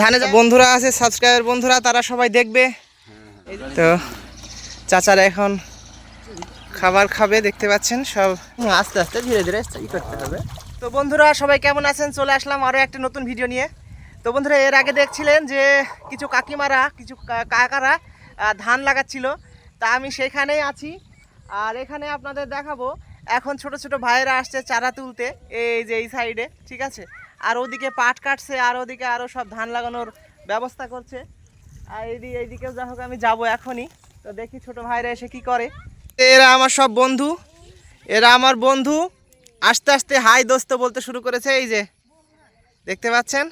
ধানে বন্ধুরা আছে সাবস্ক্রাইবার বন্ধুরা তারা সবাই দেখবে। তো চাচারা এখন খাবার খাবে দেখতে পাচ্ছেন সব। আস্তে আস্তে ধীরে ধীরে ই করতে হবে। তো বন্ধুরা সবাই কেমন আছেন? চলে আসলাম আরও একটা নতুন ভিডিও নিয়ে। তো বন্ধুরা এর আগে দেখছিলেন যে কিছু কাকিমারা কিছু কাকারা ধান লাগাচ্ছিল। তা আমি সেখানেই আছি। আর এখানে আপনাদের দেখাবো এখন ছোট ছোট ভাইয়েরা আসছে চারা তুলতে এই যে এই সাইডে ঠিক আছে? আর ওদিকে পাট কাটছে, আর ওদিকে আরও সব ধান লাগানোর ব্যবস্থা করছে। আর এইদিকে এইদিকেও যা হোক, আমি যাব এখনই। তো দেখি ছোট ভাইরা এসে কি করে। এরা আমার সব বন্ধু। এরা আমার বন্ধু। আস্তে আস্তে হাই দোস্ত বলতে শুরু করেছে, এই যে। দেখতে পাচ্ছেন?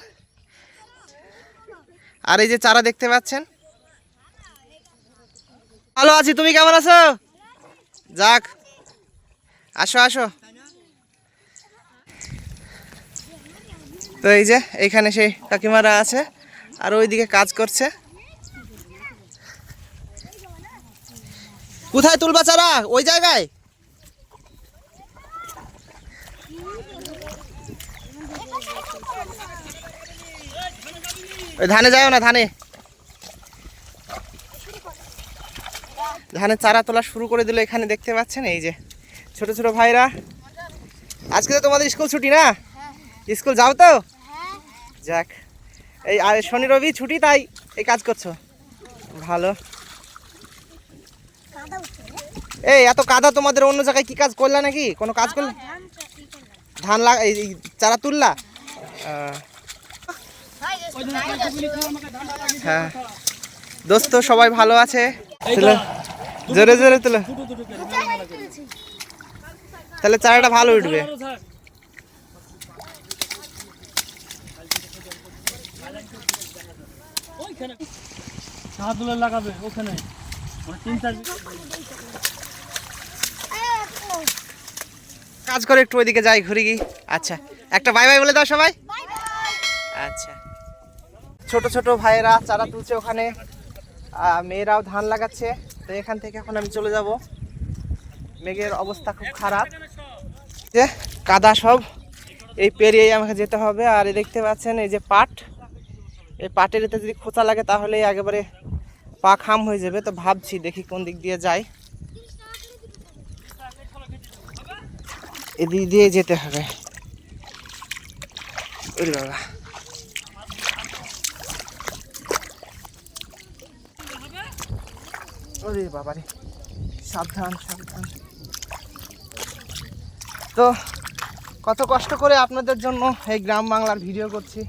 আর এই যে চারা দেখতে পাচ্ছেন? ভালো আছি, তুমি কেমন আছো? যাক, আসো আসো। তো এই যে এইখানে সেই কাকিমারা আছে আর ওইদিকে কাজ করছে। কোথায় তুলবা চারা? ওই জায়গায়? ধানে যাও না, ধানে। ধানের চারা তোলা শুরু করে দিল এখানে, দেখতে পাচ্ছেন? এই যে ছোট ছোট ভাইরা। আজকে তো তোমাদের স্কুল ছুটি না? স্কুল যাও তো যাক এই আর শনি রবি ছুটি তাই এই কাজ করছ ভালো এই এত কাদা তোমাদের অন্য জায়গায় কি কাজ করলা নাকি কোনো কাজ করলে ধান লাগা এই চারা তুললা হ্যাঁ দোস্ত সবাই ভালো আছে জোরে জোরে তুলো তাহলে চারাটা ভালো উঠবে লাগাবে, ওখানে। মানে কাজ করে একটু ওইদিকে যাই, ঘুরে গি আচ্ছা একটা বাই বাই বলে দাও সবাই। আচ্ছা। ছোট ছোট ভাইয়েরা, চারা তুলছে ওখানে। মেয়েরাও ধান লাগাচ্ছে। তো এখান থেকে এখন আমি চলে যাব। মেঘের অবস্থা খুব খারাপ। যে কাদা সব, এই পেরিয়েই আমাকে যেতে হবে। আর দেখতে পাচ্ছেন, এই যে পাট। এই পাটের এতে যদি খোঁচা লাগে তাহলে একেবারে পা খাম হয়ে যাবে। তো ভাবছি দেখি কোন দিক দিয়ে যাই। এদিক দিয়ে যেতে হবে। বাবা। ওরে বাবা রে। সাবধান সাবধান। তো কত কষ্ট করে আপনাদের জন্য এই গ্রাম বাংলার ভিডিও করছি।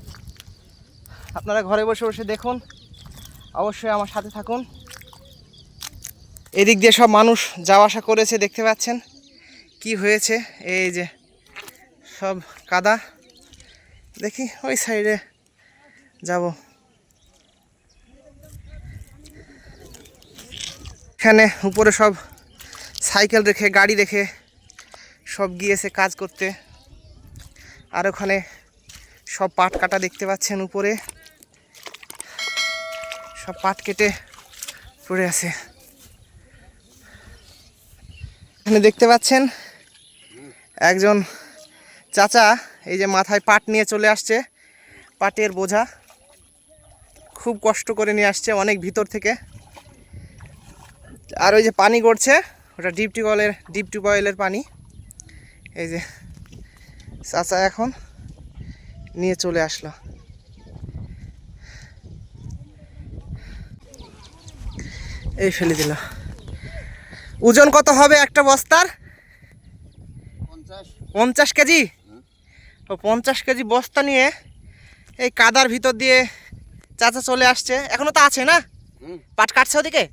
আপনারা ঘরে বসে বসে দেখুন। অবশ্যই আমার সাথে থাকুন। এদিক দিয়ে সব মানুষ যাওয়া আসা করেছে, দেখতে পাচ্ছেন? কি হয়েছে? এই যে সব কাদা। দেখি, ওই সাইডে যাব। এখানে উপরে সব সাইকেল রেখে, গাড়ি রেখে সব গিয়েছে কাজ করতে। আর ওখানে সব পাট কাটা দেখতে পাচ্ছেন উপরে। সব পাট কেটে পড়ে আছে। এখানে দেখতে পাচ্ছেন একজন চাচা, এই যে মাথায় পাট নিয়ে চলে আসছে, পাটের বোঝা। খুব কষ্ট করে নিয়ে আসছে অনেক ভিতর থেকে। আর ওই যে পানি গড়ছে, ওটা ডিপ টিউবওয়েলের ডিপ টিউবওয়েলের পানি। এই যে চাচা এখন নিয়ে চলে আসলো। এই ফেলে দিল। ওজন কত হবে একটা বস্তার? পঞ্চাশ কেজি? ও পঞ্চাশ কেজি বস্তা নিয়ে এই কাদার ভিতর দিয়ে চাচা চলে আসছে। এখনও তো আছে না? পাট কাটছে ওদিকে?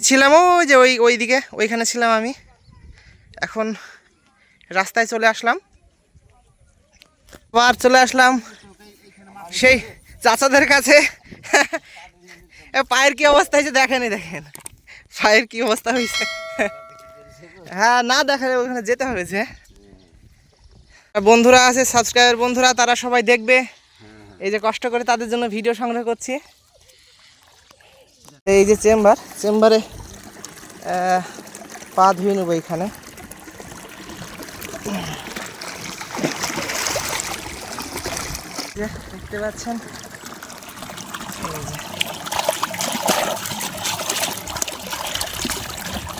ছিলাম ওই যে ওই ওইদিকে ওইখানে ছিলাম আমি। এখন রাস্তায় চলে আসলাম। আবার চলে আসলাম। সেই চাচাদের কাছে। পায়ের কি অবস্থা হয়েছে দেখেনি দেখেন। পায়ের কি অবস্থা হয়েছে। হ্যাঁ না দেখা যাবে ওখানে যেতে হয়েছে বন্ধুরা আছে সাবস্ক্রাইবার বন্ধুরা, তারা সবাই দেখবে। এই যে কষ্ট করে তাদের জন্য ভিডিও সংগ্রহ করছি। এই যে চেম্বার, চেম্বারে পা ধুয়ে নেব এখানে। যে দেখতে পাচ্ছেন?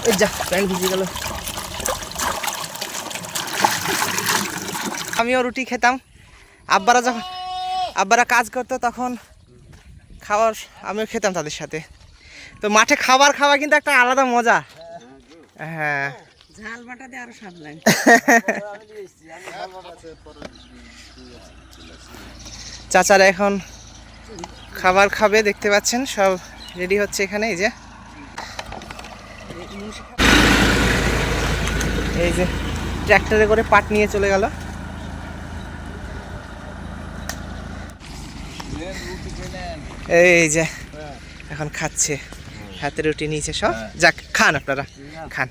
এই যা প্যান্ট ভিজে গেল। আমিও রুটি খেতাম। আব্বারা যখন আব্বারা কাজ করতো তখন খাবার আমিও খেতাম তাদের সাথে। তো মাঠে খাবার খাওয়া কিন্তু একটা আলাদা মজা। হ্যাঁ। ঝাল বাটাতে আরও স্বাদ লাগে। চাচারা এখন খাবার খাবে, দেখতে পাচ্ছেন, সব রেডি হচ্ছে এখানে, এই যে। এই যে, ট্র্যাক্টরে করে পাট নিয়ে চলে গেল। এই যে, এখন খাচ্ছে, হাতে রুটি নিয়েছে সব। যাক, খান আপনারা, খান।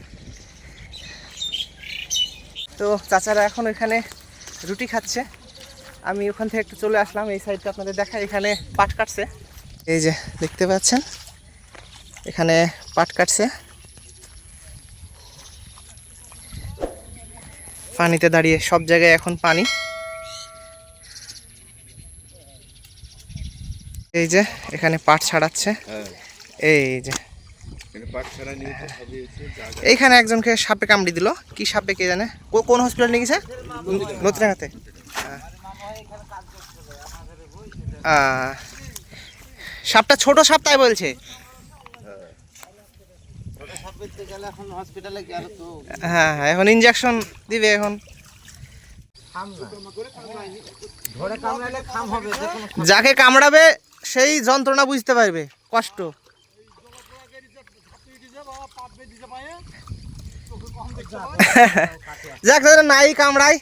তো চাচারা এখন এখানে রুটি খাচ্ছে। আমি ওখান থেকে একটু চলে আসলাম এই সাইডটা আপনাদের দেখা এখানে পাট কাটছে। এই যে দেখতে পাচ্ছেন এখানে পাট কাটছে। পানিতে দাঁড়িয়ে সব জায়গায় এখন পানি। এই যে এখানে পাট ছাড়াচ্ছে। এই যে। এইখানে একজনকে সাপে কামড়ি দিল। কি সাপে কে জানে? কোন হসপিটাল নিয়ে গেছে? আহ, সাপটা ছোট সাপ তাই বলছে। হ্যাঁ হ্যাঁ এখন ইনজেকশন দিবে এখন। যাকে কামড়াবে, সেই যন্ত্রণা বুঝতে পারবে, কষ্ট। যাক নাই কামড়াই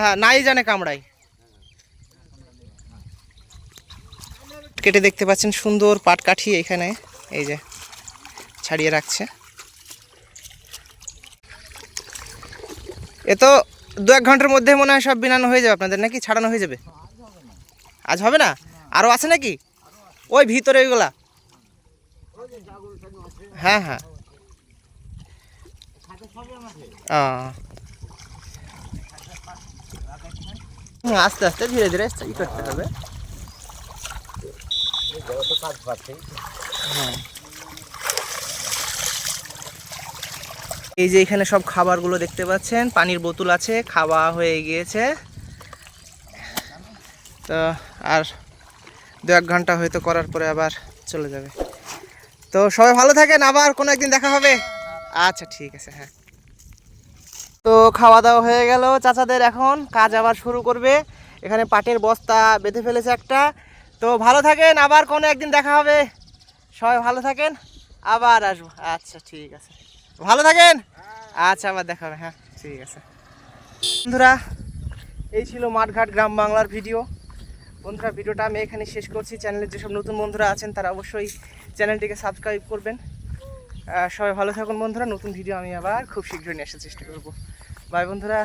হ্যাঁ নাই জানে কামড়াই কেটে দেখতে পাচ্ছেন সুন্দর পাট কাঠি এখানে, এই যে ছাড়িয়ে রাখছে। এ তো দু এক ঘণ্টার মধ্যে মনে হয় সব বিনানো হয়ে যাবে আপনাদের, নাকি ছাড়ানো হয়ে যাবে? আজ হবে না? আরও আছে নাকি? ওই ভিতরে ওইগুলা। হ্যাঁ হ্যাঁ। আস্তে আস্তে ধীরে ধীরে করতে হবে। এই যে এখানে সব খাবারগুলো দেখতে পাচ্ছেন, পানির বোতল আছে, খাওয়া হয়ে গিয়েছে। তো আর দু এক ঘণ্টা হয়তো করার পরে আবার চলে যাবে। তো সবাই ভালো থাকেন, আবার কোনো একদিন দেখা হবে? আচ্ছা ঠিক আছে হ্যাঁ। তো খাওয়া দাওয়া হয়ে গেল, চাচাদের এখন কাজ আবার শুরু করবে। এখানে পাটের বস্তা বেঁধে ফেলেছে একটা। তো ভালো থাকেন, আবার কোনো একদিন দেখা হবে। সবাই ভালো থাকেন, আবার আসব। আচ্ছা ঠিক আছে। ভালো থাকেন? আচ্ছা আবার দেখা হবে হ্যাঁ ঠিক আছে। বন্ধুরা, এই ছিল মাঠঘাট গ্রাম বাংলার ভিডিও। বন্ধুরা, ভিডিওটা আমি এখানে শেষ করছি। চ্যানেলের যেসব নতুন বন্ধুরা আছেন, তারা অবশ্যই চ্যানেলটিকে সাবস্ক্রাইব করবেন। সবাই ভালো থাকুন বন্ধুরা। নতুন ভিডিও আমি আবার খুব শীঘ্রই নিয়ে আসার চেষ্টা করব। বাই বন্ধুরা।